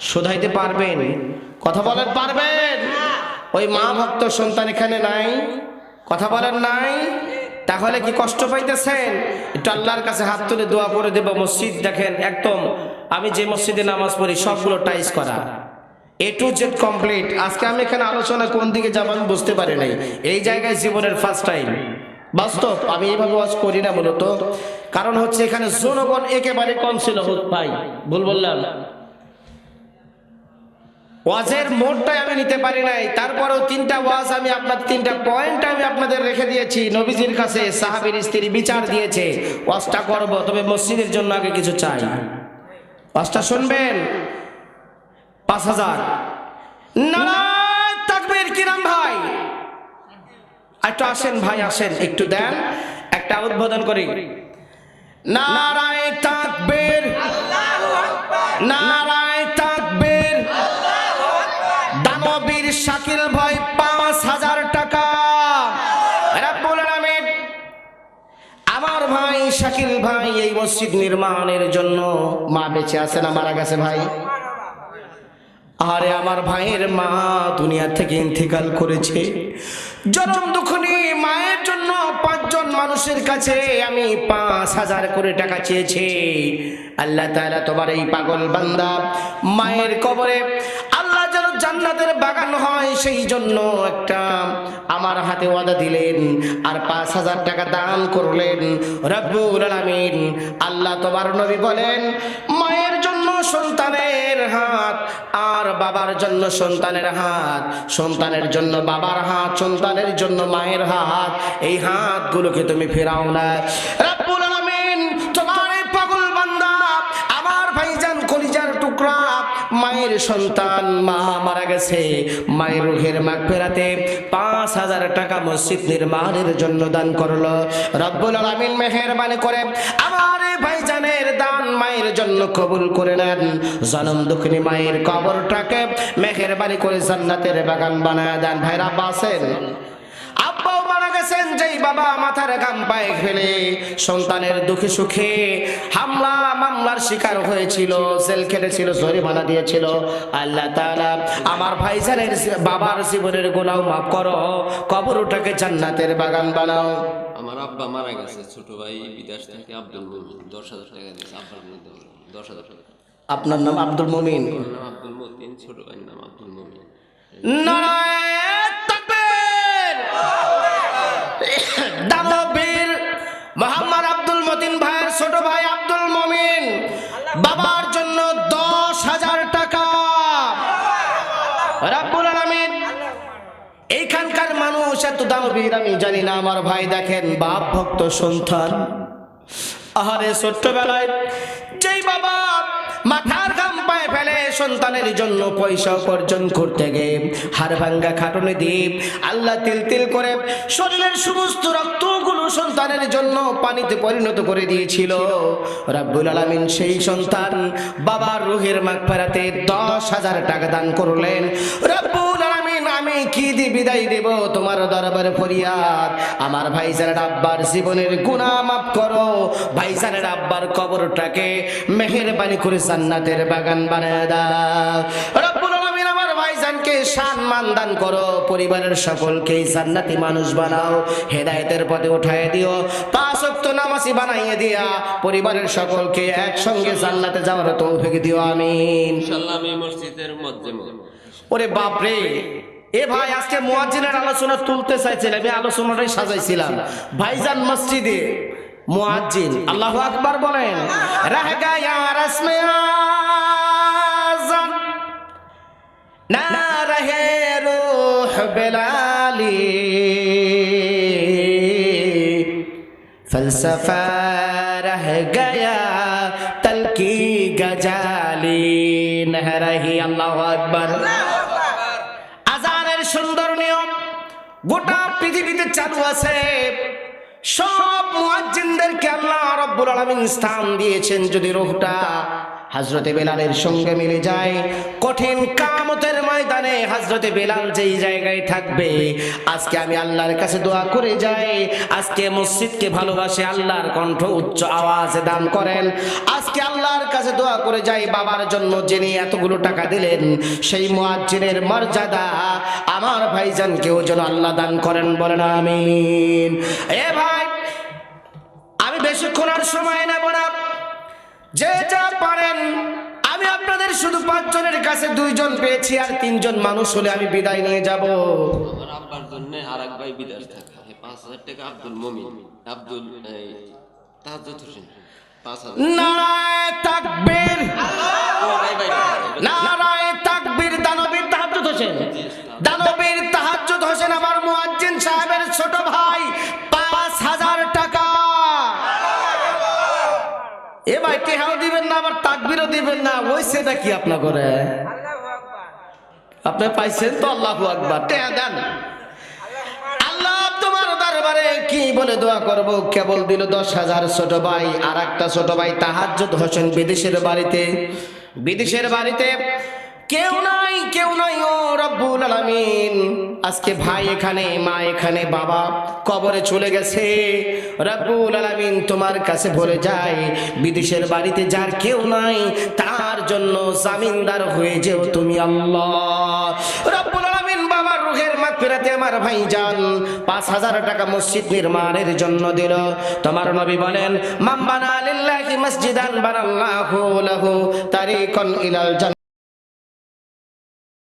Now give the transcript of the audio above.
শোধাইতে পারবেন। কথা বলেন পারবেন? ওই মা ভক্ত সন্তান এখানে নাই। কথা বলেন নাই? তাহলে কি কষ্ট পাইতেছেন? একটু আল্লাহর কাছে হাত তুলে দোয়া করে দেব। মসজিদ দেখেন, একদম আমি যে মসজিদে নামাজ পড়ি, সবগুলো টাইস করা। এ টু জেড কমপ্লিট আজকে আমি এখানে আলোচনা কোন দিকে যাব আমি বুঝতে পারি নাই। এই জায়গায় জীবনের ফার্স্ট টাইম বাস্তব, আমি এইভাবে ওয়াজ করি না মূলত। কারণ হচ্ছে এখানে জনগণ একেবারে কম ছিল ভাই। ভুল বললাম। ওয়াজের মোডটাই আমি নিতে পারি নাই তারপরেও তিনটা ওয়াজ আমি আপনার তিনটা পয়েন্ট আমি আপনাদের রেখে দিয়েছি। নবীজির কাছে সাহাবীর স্ত্রী বিচার দিয়েছে ওয়াজটা করব তবে মসজিদের জন্য আগে কিছু চাই। ওয়াজটা শুনবেন? পাঁচ হাজার। তাকবীর কিরাম ভাই। একটু আসেন ভাই আসেন একটু দেন। একটা উদ্বোধন করি। নারায় তাকবীর। নারায় শাকিল ভাই, পাঁচ হাজার টাকা। আমার ভাই শাকিল ভাই এই মসজিদ নির্মাণের জন্য মা বেঁচে আছে না মারা গেছে ভাই? আরে আমার ভাইয়ের মা দুনিয়া থেকে করেছে। জনম দুঃখনি মায়ের জন্য পাঁচজন মানুষের কাছে আমি পাঁচ হাজার করে টাকা চেয়েছি। আল্লাহ তোমার এই পাগল বান্দা মায়ের কবরে আল্লাহ জান্নাতের বাগান হয়, সেই জন্য একটা আমার হাতে ওয়াদা দিলেন আর পাঁচ হাজার টাকা দান করলেন। রব্বুল আলামিন, আল্লাহ তোমার নবী বলেন, মায়ের জন্য সন্তানের হাত আর বাবার জন্য সন্তানের হাত, সন্তানের জন্য বাবার হাত, সন্তানের জন্য মায়ের হাত, এই হাতগুলোকে তুমি ফেরাও না। মায়ের সন্তান, মা মারা গেছে। মায়ের রুহের মাগ ফেরাতে পাঁচ হাজার টাকা মসজিদ নির্মাণের জন্য দান করল। রব্বুল আলামিন মেহেরবানি করে আমার ভাইজানের দান মায়ের জন্য কবুল করে নেন। জনম দুঃখিনী মায়ের কবরটাকে মেহেরবানি করে জান্নাতের বাগান বানায় দেন। ভাইরা বাসেন বাবা মাথার গাম পায়ে ফেলে। সন্তানের দুঃখে সুখে মামলার শিকার হয়েছিল সেল খেটেছিল জরিমানা দিয়েছিল। আল্লাহ তাআলা আমার ভাইজানের বাবার জীবনের গুনাহ মাফ করো কবরটাকে জান্নাতের বাগান বানাও। আমার আব্বা মারা গেছে ছোট ভাই বিদেশ থেকে আব্দুল মুমিন দশ হাজার টাকা দিয়েছে আব্বার দশ হাজার টাকা। আপনার নাম আব্দুল মুমিন? নাম আব্দুল মতিন ছোট ভাইয়ের নাম আব্দুল মুমিন। নারায়ণ! এইখানকার মানুষ এত দানবীর আমি জানি না, আমার ভাই দেখেন, বাপ ভক্ত সন্তান। আহারে ছোট্টবেলায় যেই বাবা মাথার ঘাম পায়ে ফেলে সন্তানের জন্য পয়সা উপার্জন করতে গিয়ে, হাড় ভাঙ্গা খাটনে দ্বীপ আল্লাহ তিল তিল করে শরীরের সমস্ত রক্তগুলো সন্তানের জন্য পানিতে পরিণত করে দিয়েছিল। রাব্বুল আলামিন সেই সন্তান বাবার রুহের মাগ ফেরাতে দশ হাজার টাকা দান করলেন। রাব্বুল আমি কি দি বিদায় দেব তোমার দরবারে ফরিয়াদ? আমার ভাইজানের আব্বার জীবনের গুনাহ মাফ করো। ভাইজানের আব্বার কবরটাকে মেহেরবানি করে জান্নাতের বাগান বানায় দাও। রব্বুল আলামিন আমার ভাইজানকে সম্মান দান করো। পরিবারের সকলকে জান্নাতি মানুষ বানাও। হেদায়েতের পথে উঠায় দিও। পাঁচ ওয়াক্ত নামাজি বানাইয়ে দিয়া পরিবারের সকলকে একসঙ্গে জান্নাতে যাওয়ার তৌফিক দিও আমিন। ইনশাল্লাহ আমি মসজিদের মধ্যে ওরে বাপরে! এ ভাই, আজকে মুয়াজ্জিনের আলোচনা তুলতে চাইছিলাম আমি আলোচনাটাই সাজাইছিলাম। ভাইজান মসজিদে মুয়াজ্জিন, আল্লাহু আকবার বলেন রহ না রহে রূহ বেলালি, ফলসফা রহ গয়া তলকি গজালি নহরহি আল্লাহু আকবার। সুন্দর নিয়ম। গোটা পৃথিবীতে চালু আছে। সব মুয়াজ্জিনদেরকে আল্লাহ রব্বুল আলামিন স্থান দিয়েছেন যদি রূহটা হাজরতে বেলালের সঙ্গে মিলে যায়। কঠিন কামতের ময়দানে হাজরতে বেলাল যেই জায়গায় থাকবে, আজকে আমি আল্লাহর কাছে দোয়া করে যাই। আজকে মসজিদকে ভালোবাসে, আল্লাহর কণ্ঠ উচ্চ আওয়াজে দান করেন। আজকে আল্লাহর কাছে দোয়া করে যাই, বাবার জন্য যিনি এতগুলো টাকা দিলেন, সেই মুয়াজ্জিনের মর্যাদা আমার ভাইজানকেও যেন আল্লাহ দান করেন বলেন আমিন। এ ভাই, আমি বেশিক্ষণ আর সময় নেব না। যে যা পারেন। আমি আপনাদের শুধু পাঁচজনের কাছে দুইজন পেয়েছি আর তিনজন মানুষ হলে আমি বিদায় নিয়ে যাব। আপনার আব্বার জন্য আর এক ভাই বিদায় থাকা। পাঁচ হাজার টাকা আব্দুল মমিন। আব্দুল এই হোসেন। নারায় তাকবীর। নারায় টেহাও দিবেন না, আবার তাকবিরও দিবেন না। ওই সেটা কি আপনা করে আপনি পাইছেন তো? আল্লাহ আকবার। টেহা দেন। তোমার কি বলে দোয়া করব? কেবল দশ হাজার ছোট ভাই ছোট ভাই হোসেন বিদেশের বাড়িতে। বিদেশের বাড়িতে কেউ নাই কেউ নাই, ও রব্বুল আলামিন। আজকে ভাই এখানে, মা এখানে, বাবা কবরে চলে গেছে। রব্বুল আলামিন তোমার কাছে বলে যায়। বিদেশের বাড়িতে যার কেউ নাই, তার জন্য জামিনদার হয়ে যেও তুমি আল্লাহ। রব্বুল আলামিন বাবার রুহের মাগফিরাতে আমার ভাই যান, পাঁচ হাজার টাকা মসজিদ নির্মাণের জন্য দিল। তোমার নবী বলেন মাম্বানা লিল্লাহি মসজিদান বানাল্লাহু লাহু তারিকান ইলাল